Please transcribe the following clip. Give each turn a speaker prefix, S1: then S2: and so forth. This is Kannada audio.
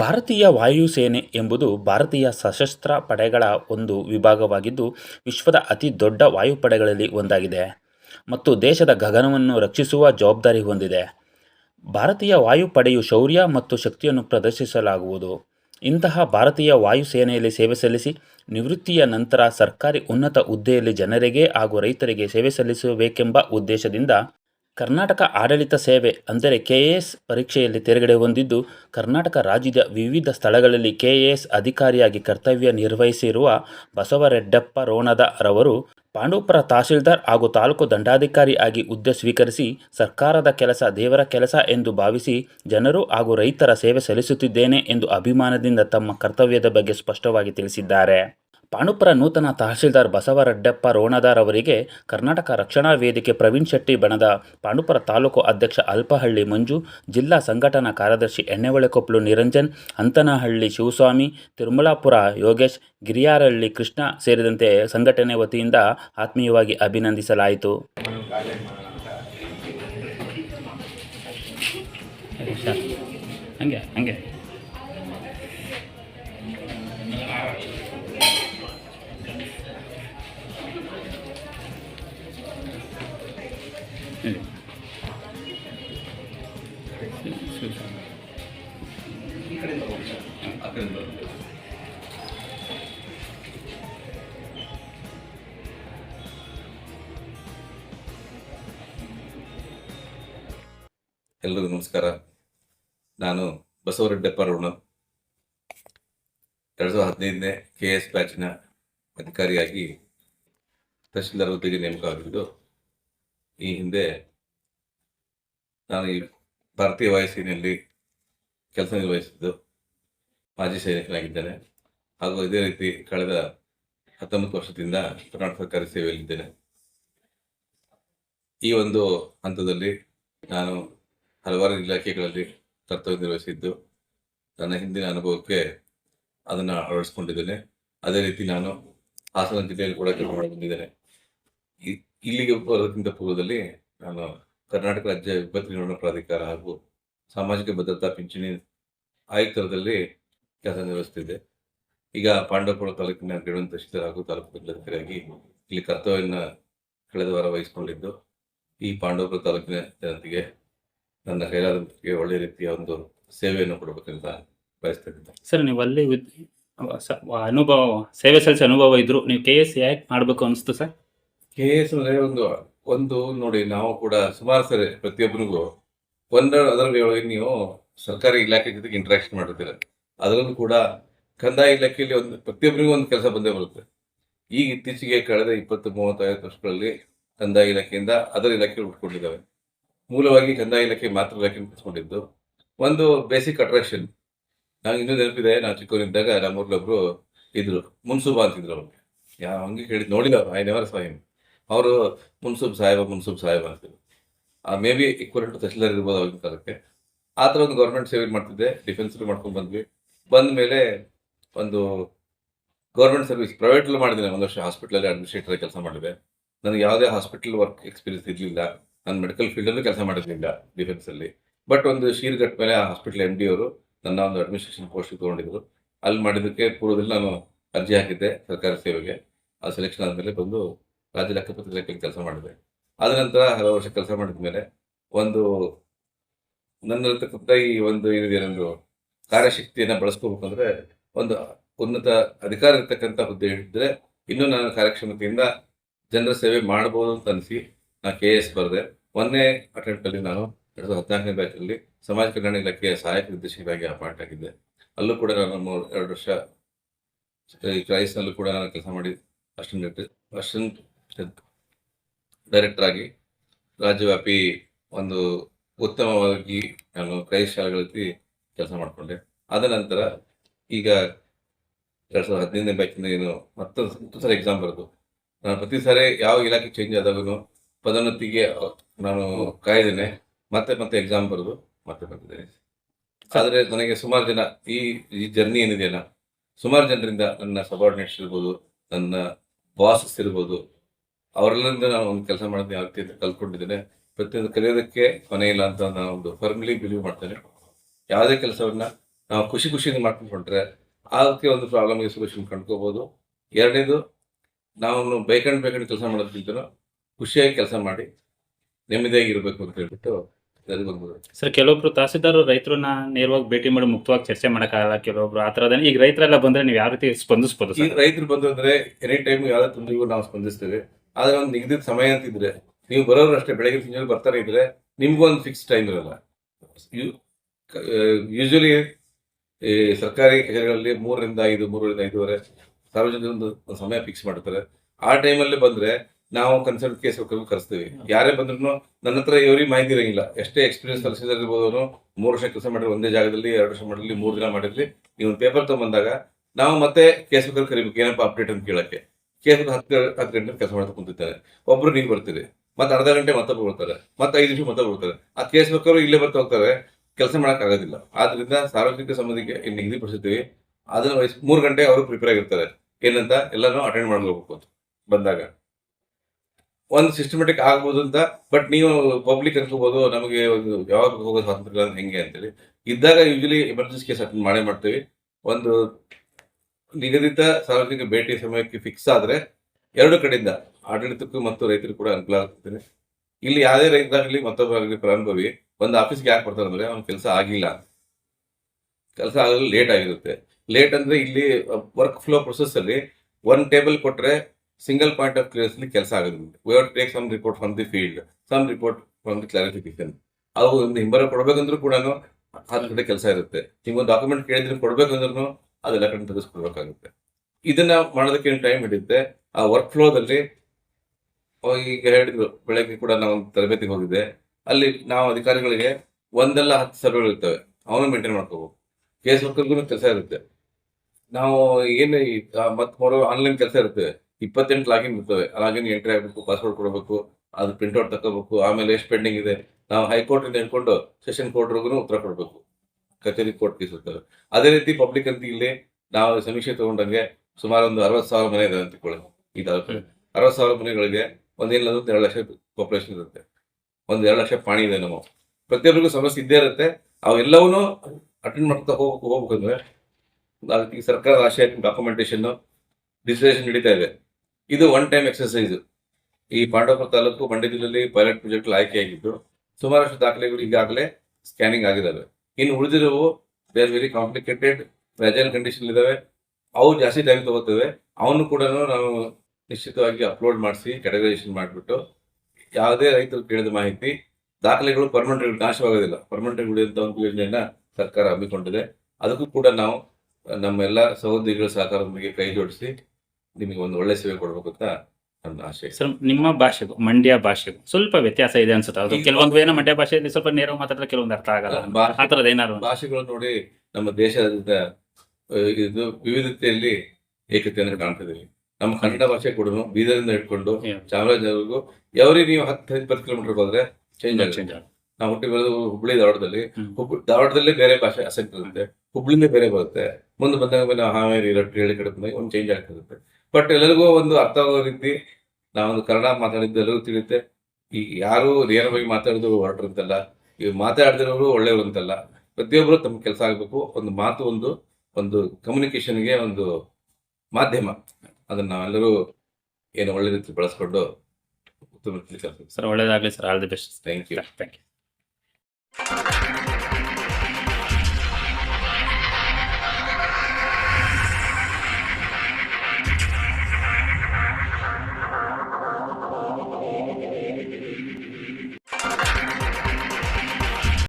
S1: ಭಾರತೀಯ ವಾಯುಸೇನೆ ಎಂಬುದು ಭಾರತೀಯ ಸಶಸ್ತ್ರ ಪಡೆಗಳ ಒಂದು ವಿಭಾಗವಾಗಿದ್ದು, ವಿಶ್ವದ ಅತಿ ದೊಡ್ಡ ವಾಯುಪಡೆಗಳಲ್ಲಿ ಒಂದಾಗಿದೆ ಮತ್ತು ದೇಶದ ಗಗನವನ್ನು ರಕ್ಷಿಸುವ ಜವಾಬ್ದಾರಿ ಹೊಂದಿದೆ. ಭಾರತೀಯ ವಾಯುಪಡೆಯು ಶೌರ್ಯ ಮತ್ತು ಶಕ್ತಿಯನ್ನು ಪ್ರದರ್ಶಿಸಲಾಗುವುದು. ಇಂತಹ ಭಾರತೀಯ ವಾಯುಸೇನೆಯಲ್ಲಿ ಸೇವೆ ಸಲ್ಲಿಸಿ, ನಿವೃತ್ತಿಯ ನಂತರ ಸರ್ಕಾರಿ ಉನ್ನತ ಹುದ್ದೆಯಲ್ಲಿ ಜನರಿಗೆ ಹಾಗೂ ರೈತರಿಗೆ ಸೇವೆ ಸಲ್ಲಿಸಬೇಕೆಂಬ ಉದ್ದೇಶದಿಂದ ಕರ್ನಾಟಕ ಆಡಳಿತ ಸೇವೆ ಅಂದರೆ ಕೆ ಎ ಎಸ್ ಪರೀಕ್ಷೆಯಲ್ಲಿ ತೆರೆಗಡೆ ಹೊಂದಿದ್ದು, ಕರ್ನಾಟಕ ರಾಜ್ಯದ ವಿವಿಧ ಸ್ಥಳಗಳಲ್ಲಿ ಕೆ ಎ ಎಸ್ ಅಧಿಕಾರಿಯಾಗಿ ಕರ್ತವ್ಯ ನಿರ್ವಹಿಸಿರುವ ಬಸವರೆಡ್ಡಪ್ಪ ರೋಣದರವರು ಪಾಂಡವಪುರ ತಹಶೀಲ್ದಾರ್ ಹಾಗೂ ತಾಲೂಕು ದಂಡಾಧಿಕಾರಿ ಆಗಿ ಹುದ್ದೆ ಸ್ವೀಕರಿಸಿ, ಸರ್ಕಾರದ ಕೆಲಸ ದೇವರ ಕೆಲಸ ಎಂದು ಭಾವಿಸಿ ಜನರು ಹಾಗೂ ರೈತರ ಸೇವೆ ಸಲ್ಲಿಸುತ್ತಿದ್ದೇನೆ ಎಂದು ಅಭಿಮಾನದಿಂದ ತಮ್ಮ ಕರ್ತವ್ಯದ ಬಗ್ಗೆ ಸ್ಪಷ್ಟವಾಗಿ ತಿಳಿಸಿದ್ದಾರೆ. ಪಾಂಡುಪುರ ನೂತನ ತಹಶೀಲ್ದಾರ್ ಬಸವರೆಡ್ಡಪ್ಪ ರೋಣದಾರ್ ಅವರಿಗೆ ಕರ್ನಾಟಕ ರಕ್ಷಣಾ ವೇದಿಕೆ ಪ್ರವೀಣ್ ಶೆಟ್ಟಿ ಬಣದ ಪಾಣುಪುರ ತಾಲೂಕು ಅಧ್ಯಕ್ಷ ಅಲ್ಪಹಳ್ಳಿ ಮಂಜು, ಜಿಲ್ಲಾ ಸಂಘಟನಾ ಕಾರ್ಯದರ್ಶಿ ಎಣ್ಣೆವಳೆಕೊಪ್ಪಲು ನಿರಂಜನ್, ಅಂತನಹಳ್ಳಿ ಶಿವಸ್ವಾಮಿ, ತಿರುಮಲಾಪುರ ಯೋಗೇಶ್, ಗಿರಿಯಾರಹಳ್ಳಿ ಕೃಷ್ಣ ಸೇರಿದಂತೆ ಸಂಘಟನೆ ವತಿಯಿಂದ ಆತ್ಮೀಯವಾಗಿ ಅಭಿನಂದಿಸಲಾಯಿತು. ಹಂಗೆ ಹಂಗೆ.
S2: ಎಲ್ರಿಗೂ ನಮಸ್ಕಾರ. ನಾನು ಬಸವರೆಡ್ಡಪ್ಪ ಅರುಣ ಎರಡು ಸಾವಿರದ ಹದಿನೈದನೇ ಕೆ ಎಸ್ ಬ್ಯಾಚಿನ ಅಧಿಕಾರಿಯಾಗಿ ತಹಶೀಲ್ದಾರ್ ಹುದ್ದೆಗೆ ನೇಮಕವಾಗಿದ್ದು, ಈ ಹಿಂದೆ ನಾನು ಈ ಭಾರತೀಯ ವಾಯುಸೇನೆಯಲ್ಲಿ ಕೆಲಸ ನಿರ್ವಹಿಸಿದ್ದು ಮಾಜಿ ಸೈನಿಕನಾಗಿದ್ದೇನೆ ಹಾಗೂ ಇದೇ ರೀತಿ ಕಳೆದ ಹತ್ತೊಂಬತ್ತು ವರ್ಷದಿಂದ ಕರ್ನಾಟಕ ಸರ್ಕಾರಿ ಸೇವೆಯಲ್ಲಿದ್ದೇನೆ ಈ ಒಂದು ಹಂತದಲ್ಲಿ ನಾನು ಹಲವಾರು ಇಲಾಖೆಗಳಲ್ಲಿ ಕರ್ತವ್ಯ ನಿರ್ವಹಿಸಿದ್ದು, ನನ್ನ ಹಿಂದಿನ ಅನುಭವಕ್ಕೆ ಅದನ್ನು ಅಳವಡಿಸ್ಕೊಂಡಿದ್ದೇನೆ. ಅದೇ ರೀತಿ ನಾನು ಹಾಸನ ಜಿಲ್ಲೆಯಲ್ಲಿ ಕೂಡ ಕೆಲಸ ಮಾಡಿಕೊಂಡಿದ್ದೇನೆ ಇಲ್ಲಿಗೆ ಬರೋದಕ್ಕಿಂತ ಪೂರ್ವದಲ್ಲಿ ನಾನು ಕರ್ನಾಟಕ ರಾಜ್ಯ ವಿಪತ್ತು ನಿರ್ವಹಣಾ ಪ್ರಾಧಿಕಾರ ಹಾಗೂ ಸಾಮಾಜಿಕ ಭದ್ರತಾ ಪಿಂಚಣಿ ಆಯುಕ್ತರದಲ್ಲಿ ಕೆಲಸ ನಿರ್ವಹಿಸ್ತಿದೆ. ಈಗ ಪಾಂಡವಪುರ ತಾಲೂಕಿನ ಗಡಿವಂತ ತಹಶೀಲ್ದಾರ್ ಹಾಗೂ ತಾಲೂಕು ಜಿಲ್ಲಾಧಿಕಾರಿಯಾಗಿ ಇಲ್ಲಿ ಕರ್ತವ್ಯವನ್ನು ಕಳೆದ ವಾರ ವಹಿಸಿಕೊಂಡಿದ್ದು ಈ ಪಾಂಡವಪುರ ತಾಲೂಕಿನ ಜನತೆಗೆ ನನ್ನ ಕೈಲಾದಕ್ಕೆ ಒಳ್ಳೆ ರೀತಿಯ ಒಂದು ಸೇವೆಯನ್ನು ಕೊಡಬೇಕಂತ ಬಯಸ್ತಾ
S1: ಸರ್ ನೀವು ಅಲ್ಲಿ ಅನುಭವ ಸೇವೆ ಸಲ್ಲಿಸಿ ಅನುಭವ ಇದ್ರು ನೀವು ಕೆ ಎಸ್ ಯಾಕೆ ಮಾಡಬೇಕು ಅನಿಸ್ತು ಸರ್?
S2: ಕೆ ಎಸ್ ಅಂದರೆ ಒಂದು ಒಂದು ನೋಡಿ ನಾವು ಕೂಡ ಸುಮಾರು ಸರಿ ಪ್ರತಿಯೊಬ್ಬರಿಗೂ ಒಂದೆರಡು ಅದರಲ್ಲಿ ನೀವು ಸರ್ಕಾರಿ ಇಲಾಖೆ ಜೊತೆಗೆ ಇಂಟ್ರಾಕ್ಷನ್ ಮಾಡಿರ್ತೀರ ಅದರಲ್ಲೂ ಕೂಡ ಕಂದಾಯ ಇಲಾಖೆಯಲ್ಲಿ ಒಂದು, ಪ್ರತಿಯೊಬ್ಬರಿಗೂ ಒಂದು ಕೆಲಸ ಬಂದೇ ಬರುತ್ತೆ. ಈಗ ಇತ್ತೀಚೆಗೆ ಕಳೆದ ಇಪ್ಪತ್ತು, ಮೂವತ್ತೈದು ವರ್ಷಗಳಲ್ಲಿ ಕಂದಾಯ ಇಲಾಖೆಯಿಂದ ಅದರ ಇಲಾಖೆ ಉಟ್ಕೊಂಡಿದ್ದಾವೆ ಮೂಲವಾಗಿ ಕಂದಾಯ ಇಲಾಖೆ ಮಾತ್ರ ಇಲಾಖೆ ಉಟ್ಕೊಂಡಿದ್ದು ಒಂದು ಬೇಸಿಕ್ ಅಟ್ರಾಕ್ಷನ್ ನಂಗೆ ಇನ್ನೂ ನೆನಪಿದೆ ನಾವು ಚಿಕ್ಕವರಿದ್ದಾಗ ನಮ್ಮೂರ್ಲೊಬ್ರು ಇದ್ರು, ಮುನ್ಸೂಬ ಅಂತಿದ್ರು ಅವ್ರಿಗೆ. ಯಾವ ಹಂಗೆ ಕೇಳಿದ್ ನೋಡಿಲ್ಲ ಐ ನೆವರ್ ಸಾಯಿಮ್ ಅವರು ಮುನ್ಸೂಬ್ ಸಾಹೇಬ ಮುನ್ಸೂಬ್ ಸಾಹೇಬ ಅಂತಿದ್ರು. May be equal to tahsildar ಇರ್ಬೋದು ಆಗಿನ ಕಾಲಕ್ಕೆ. ಆ ಥರ ಒಂದು ಗೌರ್ಮೆಂಟ್ ಸೇವೆ ಮಾಡ್ತಿದ್ದೆ ಡಿಫೆನ್ಸ್ ಮಾಡ್ಕೊಂಡು ಬಂದ್ವಿ. ಬಂದ ಮೇಲೆ ಒಂದು ಗೌರ್ಮೆಂಟ್ ಸರ್ವಿಸ್ ಪ್ರೈವೇಟಲ್ಲಿ ಮಾಡಿದ್ದೀನಿ ಒಂದು ವರ್ಷ ಹಾಸ್ಪಿಟಲಲ್ಲಿ ಅಡ್ಮಿನಿಸ್ಟ್ರೇಟರ್ ಕೆಲಸ ಮಾಡಿದೆ. ನನಗೆ ಯಾವುದೇ ಹಾಸ್ಪಿಟಲ್ ವರ್ಕ್ ಎಕ್ಸ್ಪೀರಿಯನ್ಸ್ ಇರಲಿಲ್ಲ. ನಾನು ಮೆಡಿಕಲ್ ಫೀಲ್ಡಲ್ಲೂ ಕೆಲಸ ಮಾಡಿರಲಿಲ್ಲ ಡಿಫೆನ್ಸಲ್ಲಿ ಬಟ್ ಒಂದು ಶೀರ್ಘಟ್ ಮೇಲೆ ಆ ಹಾಸ್ಪಿಟಲ್ ಎಂ ಡಿ ಅವರು ನನ್ನ ಒಂದು ಅಡ್ಮಿನಿಸ್ಟ್ರೇಷನ್ ಪೋಸ್ಟಿಗೆ ತೊಗೊಂಡಿದ್ರು. ಅಲ್ಲಿ ಮಾಡಿದ್ದಕ್ಕೆ ಪೂರ್ವದಲ್ಲಿ ನಾನು ಅರ್ಜಿ ಹಾಕಿದ್ದೆ ಸರ್ಕಾರಿ ಸೇವೆಗೆ. ಆ ಸೆಲೆಕ್ಷನ್ ಆದಮೇಲೆ ಬಂದು ರಾಜ್ಯ ಲೆಕ್ಕಪತ್ರ ಇಲಾಖೆಯಲ್ಲಿ ಕೆಲಸ ಮಾಡಿದೆ. ಆದ ನಂತರ ಹಲವು ವರ್ಷ ಕೆಲಸ ಮಾಡಿದ ಮೇಲೆ ಒಂದು ನನ್ನಲ್ಲಿರ್ತಕ್ಕಂಥ ಈ ಒಂದು ಏನಿದೆ ನಂದು ಕಾರ್ಯಶಕ್ತಿಯನ್ನು ಬಳಸ್ಕೋಬೇಕಂದ್ರೆ ಒಂದು ಉನ್ನತ ಅಧಿಕಾರ ಇರ್ತಕ್ಕಂಥ ಹುದ್ದೆ ಇದ್ದರೆ ಇನ್ನೂ ನಾನು ಕಾರ್ಯಕ್ಷಮತೆಯಿಂದ ಜನರ ಸೇವೆ ಮಾಡಬಹುದು ಅಂತ ಅನಿಸಿ ನಾನು ಕೆ ಎಸ್ ಬರೆದೆ. ಒಂದನೇ ಅಟೆಂಪ್ಟಲ್ಲಿ ನಾನು ಎರಡು ಸಾವಿರದ ಹದಿನಾಲ್ಕನೇ ಬ್ಯಾಚಲ್ಲಿ ಸಮಾಜ ಕಲ್ಯಾಣ ಇಲಾಖೆಯ ಸಹಾಯಕ ನಿರ್ದೇಶಕರಾಗಿ ಅಪಾಯಿಂಟ್ ಆಗಿದ್ದೆ. ಅಲ್ಲೂ ಕೂಡ ನಾನು ಮೂರು ಎರಡು ವರ್ಷ, ಈ ಕ್ರೈಸ್ನಲ್ಲೂ ಕೂಡ ನಾನು ಕೆಲಸ ಮಾಡಿ ಅಸಿಸ್ಟೆಂಟ್ ಅಸಿಸ್ಟೆಂಟ್ ಡೈರೆಕ್ಟರ್ ಆಗಿ ರಾಜ್ಯವ್ಯಾಪಿ ಒಂದು ಉತ್ತಮವಾಗಿ ನಾನು ಕ್ರೈಸ್ ಶಾಲೆಗಳಲ್ಲಿ ಕೆಲಸ ಮಾಡಿಕೊಂಡೆ. ಅದ ನಂತರ ಈಗ ಎರಡು ಸಾವಿರದ ಹದಿನೈದನೇ ಬ್ಯಾಚಿಂದ ಏನು ಮತ್ತೊಂದು ಸರಿ ಎಕ್ಸಾಮ್ ಬರೋದು. ನಾನು ಪ್ರತಿ ಸಾರಿ ಯಾವ ಇಲಾಖೆ ಚೇಂಜ್ ಆದಾಗೂ ಪದೋನ್ನತಿಗೆ ನಾನು ಕಾಯ್ದೇನೆ. ಮತ್ತೆ ಮತ್ತೆ ಎಕ್ಸಾಮ್ ಬರೋದು, ಮತ್ತೆ ಬರ್ತಿದ್ದೇನೆ ಆದರೆ ನನಗೆ ಸುಮಾರು ಜನ ಈ ಈ ಜರ್ನಿ ಏನಿದೆಯಲ್ಲ ಸುಮಾರು ಜನರಿಂದ ನನ್ನ ಸಬಾರ್ಡಿನೇಟ್ಸ್ ಇರ್ಬೋದು, ನನ್ನ ಬಾಸಸ್ ಇರ್ಬೋದು ಅವರೆಲ್ಲರಿಂದ ನಾನು ಒಂದು ಕೆಲಸ ಮಾಡೋದು ಯಾವ ರೀತಿ ಕಲ್ತ್ಕೊಂಡಿದ್ದೇನೆ. ಪ್ರತಿಯೊಂದು ಕಲಿಯೋದಕ್ಕೆ ಕೊನೆ ಇಲ್ಲ ಅಂತ ನಾನು ಒಂದು ಫರ್ಮ್ಲಿ ಬಿಲೀವ್ ಮಾಡ್ತೇನೆ. ಯಾವುದೇ ಕೆಲಸವನ್ನ ನಾವು ಖುಷಿ ಖುಷಿಯಿಂದ ಮಾಡ್ಕೊಂಡು ಹೊಂಟ್ರೆ ಅದಕ್ಕೆ ಒಂದು ಪ್ರಾಬ್ಲಮ್ಗೆ ಸೊಲ್ಯೂಷನ್ ಕಂಡ್ಕೋಬಹುದು ಎರಡನೇದು ನಾವು ಬೇಕಂಡ್ ಬೇಕಂಡ್ ಕೆಲಸ ಮಾಡೋದಕ್ಕಿಂತ ಖುಷಿಯಾಗಿ ಕೆಲಸ ಮಾಡಿ ನೆಮ್ಮದಿಯಾಗಿ ಇರಬೇಕು ಅಂತ ಹೇಳ್ಬಿಟ್ಟು
S1: ಸರ್ ಕೆಲವೊಬ್ರು ತಹಸೀಲ್ದಾರ್ ರೈತರನ್ನ ನೇರವಾಗಿ ಭೇಟಿ ಮಾಡಿ ಮುಕ್ತವಾಗಿ ಚರ್ಚೆ ಮಾಡೋಕ್ಕಾಗಲ್ಲ ಕೆಲವೊಬ್ರು ಆ ಥರದ ಈಗ ರೈತರೆಲ್ಲ ಬಂದ್ರೆ ನೀವು ಯಾವ ರೀತಿ ಸ್ಪಂದಿಸ್ಬೋದು
S2: ಈಗ ರೈತರು ಬಂದು ಅಂದ್ರೆ ಎನಿ ಟೈಮ್ ಯಾವ ತೊಂದರೆಗೂ ನಾವು ಸ್ಪಂದಿಸ್ತೇವೆ. ಆದ್ರೆ ಒಂದು ನಿಗದಿತ ಸಮಯ ಅಂತಿದ್ರೆ ನೀವು ಬರೋರು ಅಷ್ಟೇ ಬೆಳಗ್ಗೆ ಸಂಜೆ ಬರ್ತಾರೆ ಇದ್ರೆ ನಿಮ್ಗೂ ಒಂದು ಫಿಕ್ಸ್ ಟೈಮ್ ಇರಲ್ಲ ಯೂಶಲಿ ಈ ಸರ್ಕಾರಿ ಕಚೇರಿಗಳಲ್ಲಿ ಮೂರರಿಂದ ಐದು, ಮೂರರಿಂದ ಐದುವರೆ ಸಾರ್ವಜನಿಕ ಒಂದು ಒಂದು ಸಮಯ ಫಿಕ್ಸ್ ಮಾಡ್ತಾರೆ. ಆ ಟೈಮಲ್ಲಿ ಬಂದ್ರೆ ನಾವು ಕನ್ಸಲ್ಟ್ ಕೇಸ್ ಕರೆಸ್ತೀವಿ. ಯಾರೇ ಬಂದ್ರು ನನ್ನ ಹತ್ರ ಇವ್ರಿಗೆ ಮಾಹಿತಿ ಇರೋಂಗಿಲ್ಲ. ಎಷ್ಟೇ ಎಕ್ಸ್ಪೀರಿಯನ್ಸ್ ಕಲಿಸಿದ್ರೆ ಇರ್ಬೋದು ಮೂರು ವರ್ಷ ಕೆಲಸ ಮಾಡಿದ್ರೆ ಒಂದೇ ಜಾಗದಲ್ಲಿ, ಎರಡು ವರ್ಷ ಮಾಡಿರಲಿ, ಮೂರು ದಿನ ಮಾಡಿರಲಿ, ನೀವು ಪೇಪರ್ ತಗೊಂಬಂದಾಗ ನಾವು ಮತ್ತೆ ಕೇಸ್ ಬುಕ್ಕಲ್ಲಿ ಕರಿಬೇಕು. ಏನಪ್ಪ ಅಪ್ಡೇಟ್ ಅಂತ ಕೇಳಕ್ಕೆ. ಕೇಸ್ ಹತ್ತು ಹತ್ತು ಗಂಟೆ ಕೆಲಸ ಮಾಡ್ತಾ ಕುಂತಿರ್ತಾರೆ. ಒಬ್ರು ನೀವು ಬರ್ತೀರಿ. ಮತ್ತೆ ಅರ್ಧ ಗಂಟೆ ಮತ್ತೊಬ್ಬರು ಬರ್ತಾರೆ. ಮತ್ತೆ ಐದು ನಿಮಿಷ ಮತ್ತೊಬ್ಬರು ಬರ್ತಾರೆ. ಆ ಕೇಸ್ ಬೇಕಾದ್ರೂ ಇಲ್ಲೇ ಬರ್ತಾ ಹೋಗ್ತಾರೆ. ಕೆಲಸ ಮಾಡಕ್ ಆಗೋದಿಲ್ಲ. ಆದ್ರಿಂದ ಸಾರ್ವಜನಿಕ ಸಂಬಂಧಕ್ಕೆ ಏನ್ ನಿಗದಿಪಡಿಸ್ತೀವಿ ಅದನ್ನ ವಯಸ್ಸು ಮೂರು ಗಂಟೆ ಅವರು ಪ್ರಿಪೇರ್ ಆಗಿರ್ತಾರೆ. ಏನಂತ ಎಲ್ಲಾನು ಅಟೆಂಡ್ ಮಾಡ್ಕೋಬೇಕು ಅಂತ ಬಂದಾಗ. ಒಂದು ಸಿಸ್ಟಮೆಟಿಕ್ ಆಗ್ಬೋದು ಅಂತ ಬಟ್ ನೀವು ಪಬ್ಲಿಕ್ ಅನ್ಕೋಬಹುದು ನಮಗೆ ಒಂದು ಯಾವಾಗ ಹೋಗೋ ಸ್ವಾತಂತ್ರ್ಯ ಹೆಂಗೆ ಅಂತೇಳಿ. ಇದ್ದಾಗ ಯೂಶಲಿ ಎಮರ್ಜೆನ್ಸಿ ಕೇಸ್ ಅಟೆಂಡ್ ಮಾಡೇ ಮಾಡ್ತೀವಿ. ಒಂದು ನಿಗದಿತ ಸಾರ್ವಜನಿಕ ಭೇಟಿ ಸಮಯಕ್ಕೆ ಫಿಕ್ಸ್ ಆದ್ರೆ ಎರಡು ಕಡೆಯಿಂದ, ಆಡಳಿತಕ್ಕೂ ಮತ್ತು ರೈತರಿಗೂ ಕೂಡ ಅನುಕೂಲ ಆಗ್ತದೆ. ಇಲ್ಲಿ ಯಾವುದೇ ರೈತರಾಗಲಿ ಮತ್ತೊಬ್ಬರಾಗಲಿ ಫಲಾನುಭವಿ ಒಂದು ಆಫೀಸ್ಗೆ ಯಾಕೆ ಬರ್ತಾರೆ ಅಂದರೆ ಅವ್ನು ಕೆಲಸ ಆಗಿಲ್ಲ. ಕೆಲಸ ಆಗಲು ಲೇಟ್ ಆಗಿರುತ್ತೆ. ಲೇಟ್ ಅಂದ್ರೆ ಇಲ್ಲಿ ವರ್ಕ್ ಫ್ಲೋ ಪ್ರೊಸೆಸ್ಸಲ್ಲಿ ಒನ್ ಟೇಬಲ್ ಕೊಟ್ರೆ ಸಿಂಗಲ್ ಪಾಯಿಂಟ್ ಆಫ್ ಕ್ಲಿಯರ್ಸ್ ಕೆಲಸ ಆಗುತ್ತೆ. We have take some report from the field some report from the clarification ಅವು ಒಂದು ಹಿಂಬರ ಕೊಡಬೇಕಂದ್ರೂ ಕೂಡ ಹತ್ತು ಕಡೆ ಕೆಲಸ ಇರುತ್ತೆ. ನಿಮ್ಗೊಂದು ಡಾಕ್ಯುಮೆಂಟ್ ಕೇಳಿದ್ರೆ ಕೊಡ್ಬೇಕಂದ್ರೂ ಅದೆಲ್ಲ ಕಡೆ ತೆಗೆಸ್ಕೊಡ್ಬೇಕಾಗುತ್ತೆ. ಇದನ್ನ ಮಾಡೋದಕ್ಕೆ ಟೈಮ್ ಹಿಡಿಯುತ್ತೆ? ಆ ವರ್ಕ್ ಫ್ಲೋದಲ್ಲಿ ಈಗ ಹೇಳಿದ್ರು, ಬೆಳಗ್ಗೆ ಕೂಡ ನಾವು ಒಂದು ತರಬೇತಿಗೆ ಹೋಗಿದ್ದೆ ಅಲ್ಲಿ ನಾವು ಅಧಿಕಾರಿಗಳಿಗೆ ಒಂದಲ್ಲ ಹತ್ತು ಸರ್ವೆಗಳು ಇರ್ತವೆ. ಅವನು ಮೇಂಟೈನ್ ಮಾಡ್ಕೋಬೇಕು. ಕೇಸ್ ವರ್ಕರ್ಗೂ ಕೆಲಸ ಇರುತ್ತೆ. ನಾವು ಏನು ಮತ್ ಮರೋ ಆನ್ಲೈನ್ ಕೆಲಸ ಇರುತ್ತೆ. ಇಪ್ಪತ್ತೆಂಟು ಲಾಗಿನ್ ಇರ್ತವೆ. ಲಾಗಿನ್ ಎಂಟ್ರಿ ಆಗಬೇಕು ಪಾಸ್ವರ್ಡ್ ಕೊಡಬೇಕು, ಅದು ಪ್ರಿಂಟ್ಔಟ್ ತಗೋಬೇಕು, ಆಮೇಲೆ ಎಷ್ಟು ಪೆಂಡಿಂಗ್ ಇದೆ. ನಾವು ಹೈಕೋರ್ಟ್ ಇಂದ ಹಿಡ್ಕೊಂಡು ಸೆಷನ್ ಕೋರ್ಟ್ವರೆಗೂ ಉತ್ತರ ಕೊಡಬೇಕು. ಕಚೇರಿ ಕೋರ್ಟ್ ಕೇಸ್ ಇರ್ತವೆ. ಅದೇ ರೀತಿ ಪಬ್ಲಿಕ್ ಅಂತ ಇಲ್ಲಿ ನಾವು ಸಮೀಕ್ಷೆ ತಗೊಂಡಂಗೆ ಸುಮಾರು ಒಂದು ಅರವತ್ತು ಸಾವಿರ ಮನೆ ಇದೆ ಅಂತ ತಿಳ್ಕೊಳ್ಳಿ. ಈ ಅರವತ್ತು ಸಾವಿರ ಮನೆಗಳಿಗೆ ಒಂದೇನಿಲ್ಲ ಒಂದು ಎರಡು ಲಕ್ಷ ಪಾಪ್ಯುಲೇಷನ್ ಇರುತ್ತೆ. ಒಂದು ಎರಡು ಲಕ್ಷ ಪಾಣಿ ಇದೆ ನಮ್ಮ ಪ್ರತಿಯೊಬ್ಬರಿಗೂ ಸಮಸ್ಯೆ ಇದ್ದೇ ಇರುತ್ತೆ. ಅವೆಲ್ಲವನ್ನೂ ಅಟೆಂಡ್ ಮಾಡ್ತಾ ಹೋಗ್ ಹೋಗ್ಬೇಕಂದ್ರೆ ಅದಕ್ಕೆ ಸರ್ಕಾರ ಸರ್ಕಾರದ ಆಶಯ ಡಾಕ್ಯುಮೆಂಟೇಶನ್ ಡಿಸಿಷನ್ ನಡೀತಾ ಇದೆ. ಇದು ಒನ್ ಟೈಮ್ ಎಕ್ಸರ್ಸೈಸ್ ಈ ಪಾಂಡವಪುರ ತಾಲೂಕು ಮಂಡ್ಯ ಜಿಲ್ಲೆಯಲ್ಲಿ ಪೈಲಟ್ ಪ್ರಾಜೆಕ್ಟ್ ಆಯ್ಕೆಯಾಗಿದ್ದು ಸುಮಾರಷ್ಟು ದಾಖಲೆಗಳು ಈಗಾಗಲೇ ಸ್ಕ್ಯಾನಿಂಗ್ ಆಗಿದ್ದಾವೆ ಇನ್ನು ಉಳಿದಿರುವ they very complicated fragile condition ಇದಾವೆ. ಅವು ಜಾಸ್ತಿ ಟೈಮ್ ತಗೋತೇವೆ. ಅವನು ಕೂಡ ನಾವು ನಿಶ್ಚಿತವಾಗಿ ಅಪ್ಲೋಡ್ ಮಾಡಿಸಿ ಕ್ಯಾಟಗರೈಸೇಷನ್ ಮಾಡಿಬಿಟ್ಟು ಯಾವುದೇ ರೈತರು ಕೇಳಿದ ಮಾಹಿತಿ ದಾಖಲೆಗಳು ಪರ್ಮನೆಂಟ್ ನಾಶವಾಗೋದಿಲ್ಲ. ಪರ್ಮನೆಂಟ್ ಅಂತ ಒಂದು ಯೋಜನೆಯನ್ನ ಸರ್ಕಾರ ಹಮ್ಮಿಕೊಂಡಿದೆ. ಅದಕ್ಕೂ ಕೂಡ ನಾವು ನಮ್ಮ ಎಲ್ಲ ಸಹೋದ್ಯೋಗಿಗಳ ಸಹಕಾರದೊಂದಿಗೆ ಕೈ ಜೋಡಿಸಿ ನಿಮಗೆ ಒಂದು ಒಳ್ಳೆ ಸೇವೆ ಕೊಡಬೇಕು ಅಂತ ನನ್ನ ಆಶಯ
S1: ಸರ್ ನಿಮ್ಮ ಭಾಷೆಗೂ ಮಂಡ್ಯ ಭಾಷೆಗೂ ಸ್ವಲ್ಪ ವ್ಯತ್ಯಾಸ ಇದೆ ಅನ್ಸುತ್ತೆ. ಅದು ಕೆಲವೊಂದು ಏನೋ ಮಂಡ್ಯ ಭಾಷೆಯಲ್ಲಿ ಸ್ವಲ್ಪ ನೇರವಾಗಿ ಮಾತಾಡಿದ್ರೆ ಕೆಲವೊಂದು ಅರ್ಥ ಆಗಲ್ಲ.
S2: ಆತರ
S1: ಆ ಥರದ್ದು ಏನಾದ್ರು
S2: ಭಾಷೆಗಳು ನೋಡಿ ನಮ್ಮ ದೇಶದ ಇದು ವಿವಿಧತೆಯಲ್ಲಿ ಏಕತೆಯನ್ನು ಕಾಣ್ತಿದ್ದೀವಿ ನಮ್ಮ ಕನ್ನಡ ಭಾಷೆ ಕೂಡ ಬೀದರಿಂದ ಹಿಡ್ಕೊಂಡು. ಚಾಮರಾಜನಗರಗೂ ಯಾವ್ರಿ ನೀವು ಹತ್ತು ಇಪ್ಪತ್ತು ಕಿಲೋಮೀಟರ್ ಹೋದ್ರೆ ಚೇಂಜ್ ಆಗುತ್ತೆ. ನಾವು ಹುಟ್ಟಿ ಬರೋದು ಹುಬ್ಳಿ ಧಾರವಾಡದಲ್ಲಿ ಹುಬ್ಳಿ ಧಾರವಾಡದಲ್ಲೇ ಬೇರೆ ಭಾಷೆ ಅಸೆಕ್ಟ್ ಇರುತ್ತೆ. ಹುಬ್ಳಿಂದ ಬೇರೆ ಬರುತ್ತೆ. ಮುಂದೆ ಬಂದಾಗ ಮೇಲೆ ಹಾವೇರಿ ರೊಟ್ಟಿ ಹೇಳಿ ಕಡೆ ಬಂದಾಗ ಒಂದು ಚೇಂಜ್ ಆಗ್ತಿರುತ್ತೆ ಬಟ್ ಎಲ್ಲರಿಗೂ ಒಂದು ಅರ್ಥ ಆಗೋ ರೀತಿ ನಾವೊಂದು ಕನ್ನಡ ಮಾತಾಡಿದ್ದು ಎಲ್ಲರಿಗೂ ತಿಳಿಯುತ್ತೆ. ಈ ಯಾರು ನೇರವಾಗಿ ಮಾತಾಡಿದ್ರು ಹೊರಟ್ರಂತಲ್ಲ ಈ ಮಾತಾಡಿದಿರೋರು ಒಳ್ಳೆಯವರು ಅಂತಲ್ಲ ಪ್ರತಿಯೊಬ್ಬರು ತಮ್ಮ ಕೆಲಸ ಆಗಬೇಕು. ಒಂದು ಮಾತು ಒಂದು ಒಂದು ಕಮ್ಯುನಿಕೇಶನ್ಗೆ ಒಂದು ಮಾಧ್ಯಮ. ಅದನ್ನು ನಾವೆಲ್ಲರೂ ಏನು ಒಳ್ಳೆ ರೀತಿ ಬಳಸ್ಕೊಂಡು ಉತ್ತಮ ರೀತಿ
S1: ಸರ್ ಒಳ್ಳೇದಾಗಲಿ sir. All the best.
S2: Thank you
S1: thank you